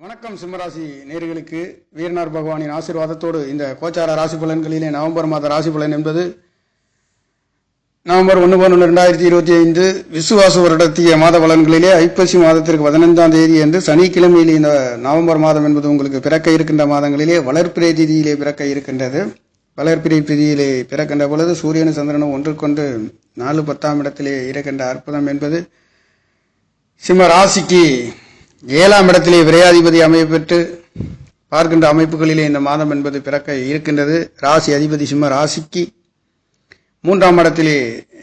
வணக்கம் சிம்மராசி நேர்களுக்கு. வீரனார் பகவானின் ஆசீர்வாதத்தோடு இந்த கோச்சார ராசி பலன்களிலே நவம்பர் மாத ராசி பலன் என்பது நவம்பர் ஒன்று பதினொன்று ரெண்டாயிரத்தி இருபத்தி ஐந்து விசுவாச வருடத்திய மாத பலன்களிலே ஐப்பசி மாதத்திற்கு பதினைந்தாம் தேதி என்று சனிக்கிழமையில் இந்த நவம்பர் மாதம் என்பது உங்களுக்கு பிறக்க இருக்கின்ற மாதங்களிலே வளர்ப்பிறை திதியிலே பிறக்க இருக்கின்றது. வளர்ப்பிறை திதியிலே பிறக்கின்ற பொழுது சூரியனும் சந்திரனும் ஒன்றுக்கொண்டு நாலு பத்தாம் இடத்திலே இருக்கின்ற அற்புதம் என்பது சிம்ம ராசிக்கு ஏழாம் இடத்திலே விரையாதிபதி அமைய பெற்று பார்க்கின்ற அமைப்புகளிலே இந்த மாதம் என்பது பிறக்க இருக்கின்றது. ராசி அதிபதி சிம்ம ராசிக்கு மூன்றாம் இடத்திலே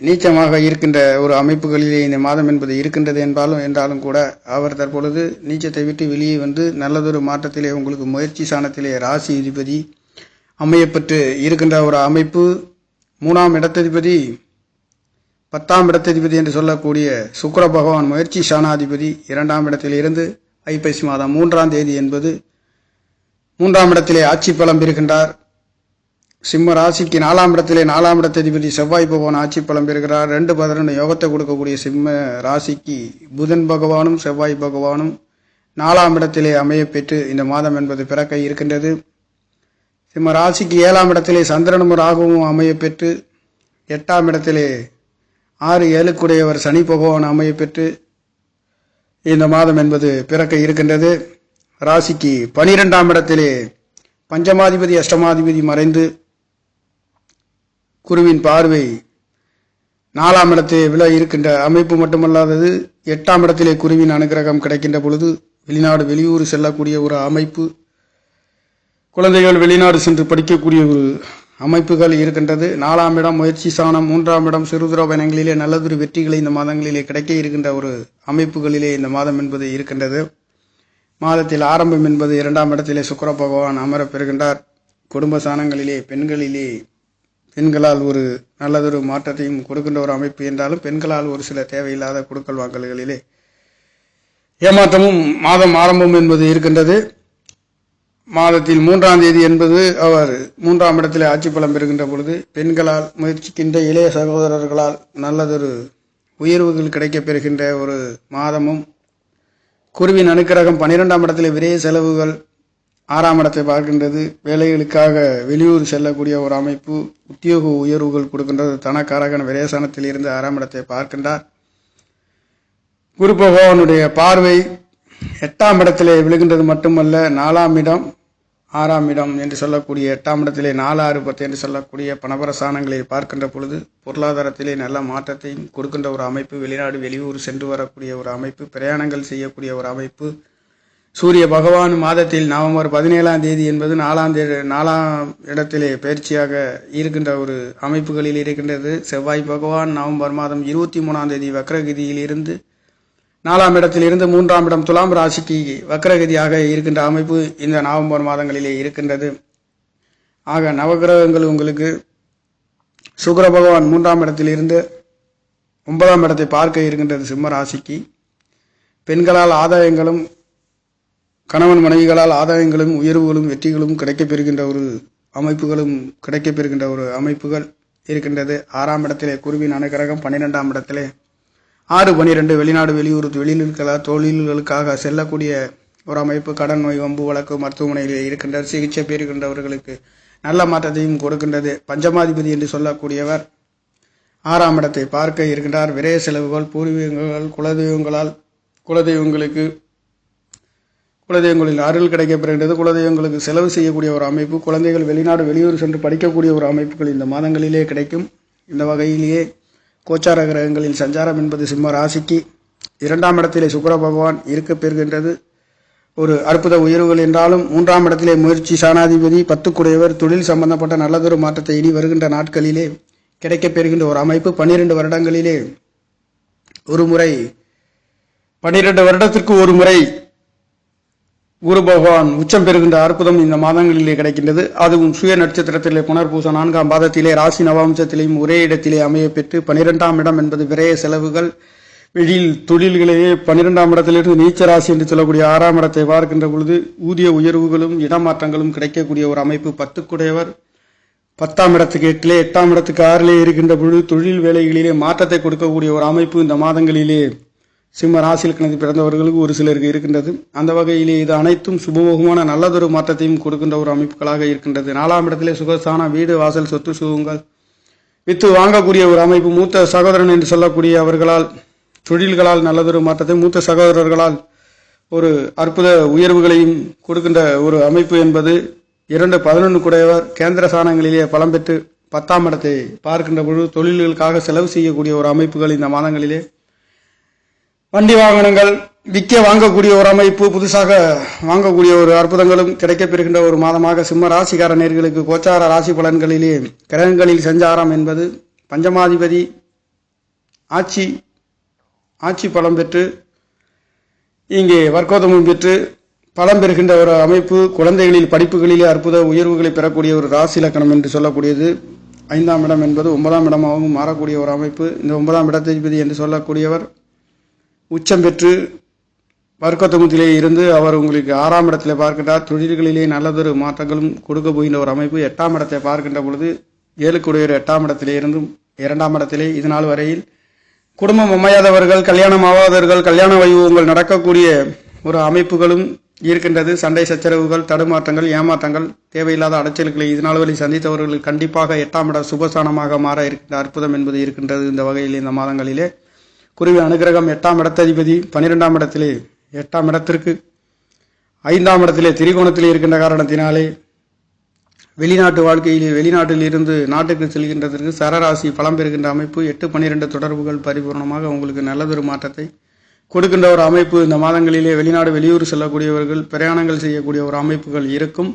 நீச்சமாக இருக்கின்ற ஒரு அமைப்புகளிலே இந்த மாதம் என்பது இருக்கின்றது என்பாலும் என்றாலும் கூட அவர் தற்பொழுது நீச்சத்தை விட்டு வெளியே வந்து நல்லதொரு மாற்றத்திலே உங்களுக்கு முயற்சி சாணத்திலே ராசி அதிபதி அமையப்பட்டு இருக்கின்ற ஒரு அமைப்பு. மூணாம் இடத்ததிபதி பத்தாம் இடத்ததிபதி என்று சொல்லக்கூடிய சுக்கர பகவான் முயற்சி சாணாதிபதி இரண்டாம் இடத்தில் இருந்து ஐப்பசி மாதம் மூன்றாம் தேதி என்பது மூன்றாம் இடத்திலே ஆட்சி பலம் பெறுகின்றார். சிம்ம ராசிக்கு நாலாம் இடத்திலே நாலாம் இடத்ததிபதி செவ்வாய் பகவான் ஆட்சி பலம் பெறுகிறார். ரெண்டு பதினொன்று யோகத்தை கொடுக்கக்கூடிய சிம்ம ராசிக்கு புதன் பகவானும் செவ்வாய் பகவானும் நாலாம் இடத்திலே அமைய பெற்று இந்த மாதம் என்பது பிறக்க இருக்கின்றது. சிம்ம ராசிக்கு ஏழாம் இடத்திலே சந்திரனும் ராகுவும் அமைய பெற்று எட்டாம் இடத்திலே ஆறு ஏழுக்குடையவர் சனி பகவான் அமைய பெற்று இந்த மாதம் என்பது பிறக்க இருக்கின்றது. ராசிக்கு பனிரெண்டாம் இடத்திலே பஞ்சமாதிபதி அஷ்டமாதிபதி மறைந்து குருவின் பார்வை நாலாம் இடத்திலே விழ இருக்கின்ற அமைப்பு மட்டுமல்லாதது எட்டாம் இடத்திலே குருவின் அனுகிரகம் கிடைக்கின்ற பொழுது வெளிநாடு வெளியூர் செல்லக்கூடிய ஒரு அமைப்பு. குழந்தைகள் வெளிநாடு சென்று படிக்கக்கூடிய ஒரு அமைப்புகள் இருக்கின்றது. நாலாம் இடம் முயற்சி சாணம் மூன்றாம் இடம் சிறுதுர பயணங்களிலே நல்லதொரு வெற்றிகளை இந்த மாதங்களிலே கிடைக்க இருக்கின்ற ஒரு அமைப்புகளிலே இந்த மாதம் என்பது இருக்கின்றது. மாதத்தில் ஆரம்பம் என்பது இரண்டாம் இடத்திலே சுக்கிர பகவான் அமர பெறுகின்றார். குடும்ப சாணங்களிலே பெண்களிலே பெண்களால் ஒரு நல்லதொரு மாற்றத்தையும் கொடுக்கின்ற ஒரு அமைப்பு என்றாலும் பெண்களால் ஒரு சில தேவையில்லாத கொடுக்கல் வாங்கல்களிலே ஏமாற்றமும் மாதம் ஆரம்பம் என்பது இருக்கின்றது. மாதத்தில் மூன்றாம் தேதி என்பது அவர் மூன்றாம் இடத்தில் ஆட்சி பலம் பெறுகின்ற பொழுது பெண்களால் முயற்சிக்கின்ற இளைய சகோதரர்களால் நல்லதொரு உயர்வுகள் கிடைக்கப் பெறுகின்ற ஒரு மாதமும் குருவின் அனுக்கிரகம் பன்னிரெண்டாம் இடத்தில் விரைய செலவுகள் ஆறாம் இடத்தை பார்க்கின்றது. வேலைகளுக்காக வெளியூர் செல்லக்கூடிய ஒரு அமைப்பு உத்தியோக உயர்வுகள் கொடுக்கின்றது. தனக்காரகன் விரேசனத்தில் இருந்து ஆறாம் இடத்தை பார்க்கின்றார். குரு பகவானுடைய பார்வை எட்டாம் இடத்திலே விழுகின்றது மட்டுமல்ல நாலாம் இடம் ஆறாம் இடம் என்று சொல்லக்கூடிய எட்டாம் இடத்திலே நாலு ஆறு பத்து என்று சொல்லக்கூடிய பணபரசானங்களை பார்க்கின்ற பொழுது பொருளாதாரத்திலே நல்ல மாற்றத்தையும் கொடுக்கின்ற ஒரு அமைப்பு வெளிநாடு வெளியூர் சென்று வரக்கூடிய ஒரு அமைப்பு பிரயாணங்கள் செய்யக்கூடிய ஒரு அமைப்பு. சூரிய பகவான் மாதத்தில் நவம்பர் பதினேழாம் தேதி என்பது நாலாம் தேதி நாலாம் இடத்திலே பயிற்சியாக இருக்கின்ற ஒரு அமைப்புகளில் இருக்கின்றது. செவ்வாய் பகவான் நவம்பர் மாதம் இருபத்தி மூணாம் தேதி வக்ரகதியில் இருந்து நாலாம் இடத்திலிருந்து மூன்றாம் இடம் துலாம் ராசிக்கு வக்ரகதியாக இருக்கின்ற அமைப்பு இந்த நவம்பர் மாதங்களிலே இருக்கின்றது. ஆக நவகிரகங்கள் உங்களுக்கு சுக்கர பகவான் மூன்றாம் இடத்திலிருந்து ஒன்பதாம் இடத்தை பார்க்க இருக்கின்றது சிம்ம ராசிக்கு. பெண்களால் ஆதாயங்களும் கணவன் மனைவிகளால் ஆதாயங்களும் உயர்வுகளும் வெற்றிகளும் கிடைக்கப்பெறுகின்ற ஒரு அமைப்புகளும் கிடைக்கப்பெறுகின்ற ஒரு அமைப்புகள் இருக்கின்றது. ஆறாம் இடத்திலே குருவின் அனுகிரகம் பன்னிரெண்டாம் இடத்திலே ஆறு பன்னிரெண்டு வெளிநாடு வெளியூர் வெளியூர்களாக தொழில்களுக்காக செல்லக்கூடிய ஒரு அமைப்பு கடன் நோய் வம்பு வழக்கு மருத்துவமனையில் இருக்கின்ற சிகிச்சை பெறுகின்றவர்களுக்கு நல்ல மாற்றத்தையும் கொடுக்கின்றது. பஞ்சமாதிபதி என்று சொல்லக்கூடியவர் ஆறாம் இடத்தை பார்க்க இருக்கின்றார். விரைய செலவுகள் பூர்வீகங்கள் குலதெய்வங்களால் குலதெய்வங்களுக்கு குலதெய்வங்களில் அருள் கிடைக்கப்பெறுகின்றது. குலதெய்வங்களுக்கு செலவு செய்யக்கூடிய ஒரு அமைப்பு குழந்தைகள் வெளிநாடு வெளியூர் சென்று படிக்கக்கூடிய ஒரு அமைப்புகள் இந்த மாதங்களிலே கிடைக்கும். இந்த வகையிலேயே கோச்சார கிரகங்களில் சஞ்சாரம் என்பது சிம்ம ராசிக்கு இரண்டாம் இடத்திலே சுக்கர பகவான் இருக்க பெறுகின்றது. ஒரு அற்புத உயர்வுகள் என்றாலும் மூன்றாம் இடத்திலே முயற்சி சாணாதிபதி பத்துக்குடையவர் தொழில் சம்பந்தப்பட்ட நல்லதொரு மாற்றத்தை இனி வருகின்ற நாட்களிலே கிடைக்கப் பெறுகின்ற ஒரு அமைப்பு. பன்னிரண்டு வருடங்களிலே ஒரு முறை பன்னிரண்டு வருடத்திற்கு ஒரு முறை குரு பகவான் உச்சம் பெறுகின்ற அற்புதம் இந்த மாதங்களிலே கிடைக்கின்றது. அதுவும் சுய நட்சத்திரத்திலே புனர்பூச நான்காம் பாதத்திலே ராசி நவாம்சத்திலேயும் ஒரே இடத்திலே அமைய பெற்று பனிரெண்டாம் இடம் என்பது விரைய செலவுகள். வெளியில் தொழில்களையே பன்னிரெண்டாம் இடத்திலிருந்து நீச்ச ராசி என்று சொல்லக்கூடிய ஆறாம் இடத்தை பார்க்கின்ற பொழுது ஊதிய உயர்வுகளும் இடமாற்றங்களும் கிடைக்கக்கூடிய ஒரு அமைப்பு பத்துக்குடையவர். பத்தாம் இடத்துக்கு எட்டிலே எட்டாம் இடத்துக்கு ஆறிலே இருக்கின்ற பொழுது தொழில் வேலைகளிலே மாற்றத்தை கொடுக்கக்கூடிய ஒரு அமைப்பு இந்த மாதங்களிலே சிம்ம ராசியில் பிறந்தவர்களுக்கு ஒரு சிலருக்கு இருக்கின்றது. அந்த வகையிலே இது அனைத்தும் சுபமுகமான நல்லதொரு மாற்றத்தையும் கொடுக்கின்ற ஒரு அமைப்புகளாக இருக்கின்றது. நாலாம் இடத்திலே சுகஸ்தான வீடு வாசல் சொத்து சுகங்கள். வித்து வாங்கக்கூடிய ஒரு அமைப்பு மூத்த சகோதரன் என்று சொல்லக்கூடிய அவர்களால் தொழில்களால் நல்லதொரு மாற்றத்தை மூத்த சகோதரர்களால் ஒரு அற்புத உயர்வுகளையும் கொடுக்கின்ற ஒரு அமைப்பு என்பது இரண்டு பதினொன்று குடையவர் கேந்திர சாணங்களிலே பலம் பெற்று பத்தாம் இடத்தை பார்க்கின்ற பொழுது தொழில்களுக்காக செலவு செய்யக்கூடிய ஒரு அமைப்புகள் இந்த மாதங்களிலே. வண்டி வாகனங்கள் விற்க வாங்கக்கூடிய ஒரு அமைப்பு புதுசாக வாங்கக்கூடிய ஒரு அற்புதங்களும் கிடைக்கப்பெறுகின்ற ஒரு மாதமாக சிம்ம ராசிக்கார நேர்களுக்கு கோச்சார ராசி பலன்களிலே கிரகங்களில் சஞ்சாரம் என்பது பஞ்சமாதிபதி ஆட்சி ஆட்சி பலம் பெற்று இங்கே வர்க்கோதமும் பெற்று பலம் பெறுகின்ற ஒரு அமைப்பு குழந்தைகளில் படிப்புகளிலே அற்புத உயர்வுகளை பெறக்கூடிய ஒரு ராசி இலக்கணம் என்று சொல்லக்கூடியது. ஐந்தாம் இடம் என்பது ஒன்பதாம் இடமாகவும் மாறக்கூடிய ஒரு அமைப்பு. இந்த ஒன்பதாம் இடத்ததிபதி என்று சொல்லக்கூடியவர் உச்சம் பெற்று வர்க்கத்தமுத்திலே இருந்து அவர் உங்களுக்கு ஆறாம் இடத்திலே பார்க்கின்றார். தொழில்களிலே நல்லதொரு மாற்றங்களும் கொடுக்க போகின்ற ஒரு அமைப்பு. எட்டாம் இடத்தை பார்க்கின்ற பொழுது ஏழுக்குடையர் எட்டாம் இடத்திலே இருந்தும் இரண்டாம் இடத்திலே இது நாள் வரையில் குடும்பம் அமையாதவர்கள் கல்யாணம் ஆகாதவர்கள் கல்யாண வைபவங்கள் நடக்கக்கூடிய ஒரு அமைப்புகளும் இருக்கின்றது. சண்டை சச்சரவுகள் தடுமாற்றங்கள் ஏமாற்றங்கள் தேவையில்லாத அடைச்சல்களை இதனால் வரை சந்தித்தவர்கள் கண்டிப்பாக எட்டாம் இட சுபசானமாக மாற இருக்கின்ற அற்புதம் என்பது இருக்கின்றது இந்த வகையில் இந்த மாதங்களிலே. குருவி அனுகிரகம் எட்டாம் இடத்ததிபதி பன்னிரெண்டாம் இடத்திலே எட்டாம் இடத்திற்கு ஐந்தாம் இடத்திலே திரிகோணத்திலே இருக்கின்ற காரணத்தினாலே வெளிநாட்டு வாழ்க்கையிலே வெளிநாட்டில் இருந்து நாட்டுக்கு செல்கின்றதற்கு சரராசி பலம் பெறுகின்ற அமைப்பு எட்டு பன்னிரெண்டு தொடர்புகள் பரிபூர்ணமாக உங்களுக்கு நல்லதொரு மாற்றத்தை கொடுக்கின்ற ஒரு அமைப்பு. இந்த மாதங்களிலே வெளிநாடு வெளியூர் செல்லக்கூடியவர்கள் பிரயாணங்கள் செய்யக்கூடிய ஒரு அமைப்புகள் இருக்கும்.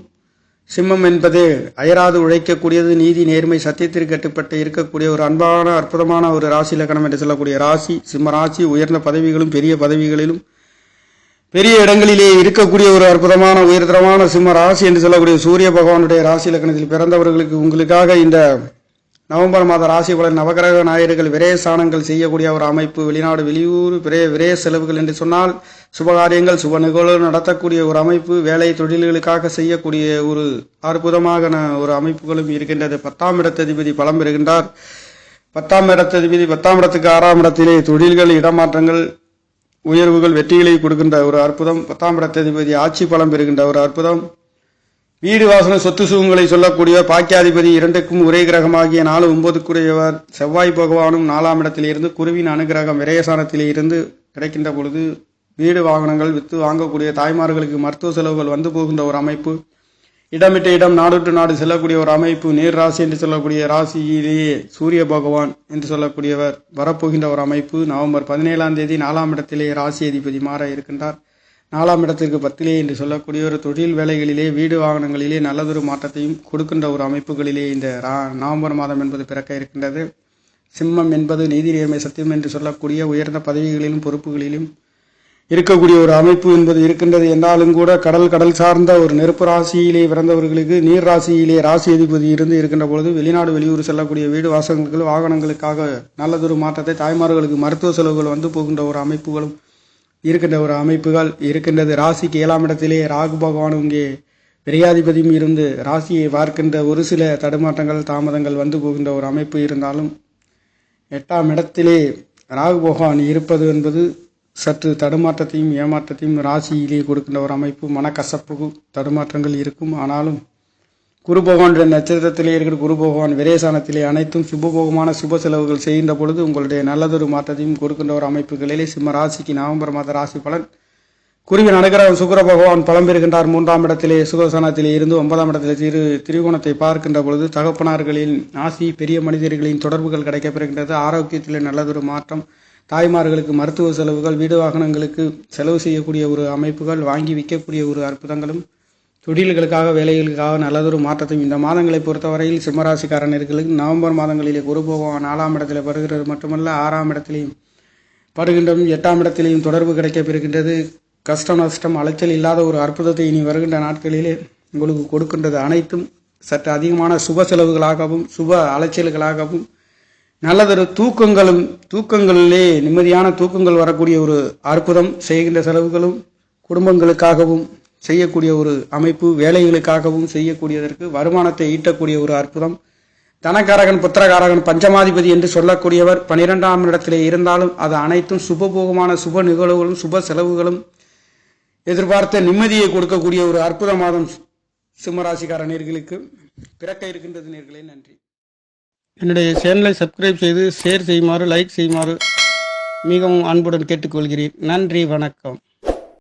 சிம்மம் என்பது அயராது உழைக்கக்கூடியது நீதி நேர்மை சத்தியத்திற்கு கட்டுப்பட்டு இருக்கக்கூடிய ஒரு அன்பான அற்புதமான ஒரு ராசி லக்கணம் என்று சொல்லக்கூடிய ராசி சிம்ம ராசி உயர்ந்த பதவிகளும் பெரிய பதவிகளிலும் பெரிய இடங்களிலே இருக்கக்கூடிய ஒரு அற்புதமான உயர்தரமான சிம்ம ராசி என்று சொல்லக்கூடிய சூரிய பகவானுடைய ராசி லக்கணத்தில் பிறந்தவர்களுக்கு உங்களுக்காக இந்த நவம்பர் மாத ராசி பலன் நவகிரக நாயர்கள் விரைய ஸ்தானங்கள் செய்யக்கூடிய ஒரு அமைப்பு. வெளிநாடு வெளியூர் விரைய விரய செலவுகள் என்று சொன்னால் சுபகாரியங்கள் சுப நிகழ்வு நடத்தக்கூடிய ஒரு அமைப்பு. வேலை தொழில்களுக்காக செய்யக்கூடிய ஒரு அற்புதமாக ஒரு அமைப்புகளும் இருக்கின்றது. பத்தாம் இடத்ததிபதி பலம் பெறுகின்றார். பத்தாம் இடத்ததிபதி பத்தாம் இடத்துக்கு ஆறாம் இடத்திலே தொழில்கள் இடமாற்றங்கள் உயர்வுகள் வெற்றிகளை கொடுக்கின்ற ஒரு அற்புதம். பத்தாம் இடத்ததிபதி ஆட்சி பலம் பெறுகின்ற ஒரு அற்புதம். வீடு வாசன சொத்து சுகங்களை சொல்லக்கூடிய பாக்கியாதிபதி இரண்டுக்கும் ஒரே கிரகமாகிய நாலு ஒன்பதுக்குரியவர். செவ்வாய் பகவானும் நாலாம் இடத்திலிருந்து குருவின் அனுகிரகம் விரயசானத்திலே இருந்து கிடைக்கின்ற பொழுது வீடு வாகனங்கள் வித்து வாங்கக்கூடிய தாய்மார்களுக்கு மருத்துவ செலவுகள் வந்து போகின்ற ஒரு அமைப்பு. இடமிட்ட இடம் நாடுட்டு நாடு செல்லக்கூடிய ஒரு அமைப்பு நீர் ராசி என்று சொல்லக்கூடிய ராசியிலேயே சூரிய பகவான் என்று சொல்லக்கூடியவர் வரப்போகின்ற ஒரு அமைப்பு. நவம்பர் பதினேழாம் தேதி நாலாம் இடத்திலே ராசி அதிபதி மாற இருக்கின்றார். நாலாம் இடத்திற்கு பத்திலே என்று சொல்லக்கூடிய ஒரு தொழில் வேலைகளிலே வீடு வாகனங்களிலே நல்லதொரு மாற்றத்தையும் கொடுக்கின்ற ஒரு அமைப்புகளிலே இந்த ரா- நவம்பர் மாதம் என்பது பிறக்க இருக்கின்றது. சிம்மம் என்பது நீதி நேர்மை சத்தியம் என்று சொல்லக்கூடிய உயர்ந்த பதவிகளிலும் பொறுப்புகளிலும் இருக்கக்கூடிய ஒரு அமைப்பு என்பது இருக்கின்றது. என்றாலும் கூட கடல் கடல் சார்ந்த ஒரு நெருப்பு ராசியிலே பிறந்தவர்களுக்கு நீர் ராசியிலே ராசி அதிபதி இருந்து இருக்கின்ற பொழுது வெளிநாடு வெளியூர் செல்லக்கூடிய வீடு வாசகங்கள் வாகனங்களுக்காக நல்லதொரு மாற்றத்தை தாய்மார்களுக்கு மருத்துவ செலவுகள் வந்து போகின்ற ஒரு அமைப்புகளும் இருக்கின்ற ஒரு அமைப்புகள் இருக்கின்றது. ராசிக்கு ஏழாம் இடத்திலே ராகு பகவான் இங்கே விரையாதிபதியும் இருந்து ராசியை பார்க்கின்ற ஒரு சில தடுமாற்றங்கள் தாமதங்கள் வந்து போகின்ற ஒரு அமைப்பு இருந்தாலும் எட்டாம் இடத்திலே ராகு பகவான் இருப்பது என்பது சற்று தடுமாற்றத்தையும் ஏமாற்றத்தையும் ராசியிலே கொடுக்கின்ற ஒரு அமைப்பு. மனக்கசப்பு தடுமாற்றங்கள் இருக்கும். ஆனாலும் குரு பகவான் நட்சத்திரத்திலே இருக்கிற குரு பகவான் விரேசானத்திலே அனைத்தும் சுபபோகமான சுப செலவுகள் செய்கின்ற பொழுது உங்களுடைய நல்லதொரு மாற்றத்தையும் கொடுக்கின்ற ஒரு அமைப்புகளிலே சிம்ம ராசிக்கு நவம்பர் மாத ராசி பலன். குருவின் அனுகிரகம் சுக்கர பகவான் பலம் பெறுகின்றார். மூன்றாம் இடத்திலே சுகசனத்திலே இருந்து ஒன்பதாம் இடத்திலே திரு திரிகோணத்தை பார்க்கின்ற பொழுது தகப்பனார்களின் ஆசி பெரிய மனிதர்களின் தொடர்புகள் கிடைக்கப்பெறுகின்றது. ஆரோக்கியத்திலே நல்லதொரு மாற்றம் தாய்மார்களுக்கு மருத்துவ செலவுகள் வீடு வாகனங்களுக்கு செலவு செய்யக்கூடிய ஒரு அமைப்புகள் வாங்கி விற்கக்கூடிய ஒரு அற்புதங்களும் தொழில்களுக்காக வேலைகளுக்காக நல்லதொரு மாற்றத்தையும் இந்த மாதங்களை பொறுத்தவரையில் சிம்மராசிக்காரர்களுக்கு நவம்பர் மாதங்களிலே குரு பகவான் நாலாம் இடத்தில் வருகிறது மட்டுமல்ல ஆறாம் இடத்திலையும் படுகின்றதும் எட்டாம் இடத்திலையும் தொடர்பு கிடைக்கப்பெறுகின்றது கஷ்டம் நஷ்டம் அலைச்சல் இல்லாத ஒரு அற்புதத்தை இனி வருகின்ற நாட்களிலே உங்களுக்கு கொடுக்கின்றது அனைத்தும். சற்று அதிகமான சுப செலவுகளாகவும் சுப அலைச்சல்களாகவும் நல்லதொரு தூக்கங்களும் தூக்கங்களிலே நிம்மதியான தூக்கங்கள் வரக்கூடிய ஒரு அற்புதம் செய்கின்ற செலவுகளும் குடும்பங்களுக்காகவும் செய்யக்கூடிய ஒரு அமைப்பு வேலைகளுக்காகவும் செய்யக்கூடியதற்கு வருமானத்தை ஈட்டக்கூடிய ஒரு அற்புதம். தனகாரகன் புத்திரகாரகன் பஞ்சமாதிபதி என்று சொல்லக்கூடியவர் பனிரெண்டாம் இடத்திலே இருந்தாலும் அது அனைத்தும் சுபபோகமான சுப நிகழ்வுகளும் சுப செலவுகளும் எதிர்பார்த்த நிம்மதியை கொடுக்கக்கூடிய ஒரு அற்புத மாதம் சிம்மராசிக்கார நேர்களுக்கு. பிறக்க இருக்கின்றது நேர்களே நன்றி. என்னுடைய சேனலை சப்ஸ்கிரைப் செய்து ஷேர் செய்யுமாறு லைக் செய்யுமாறு மிகவும் அன்புடன் கேட்டுக்கொள்கிறேன். நன்றி வணக்கம்.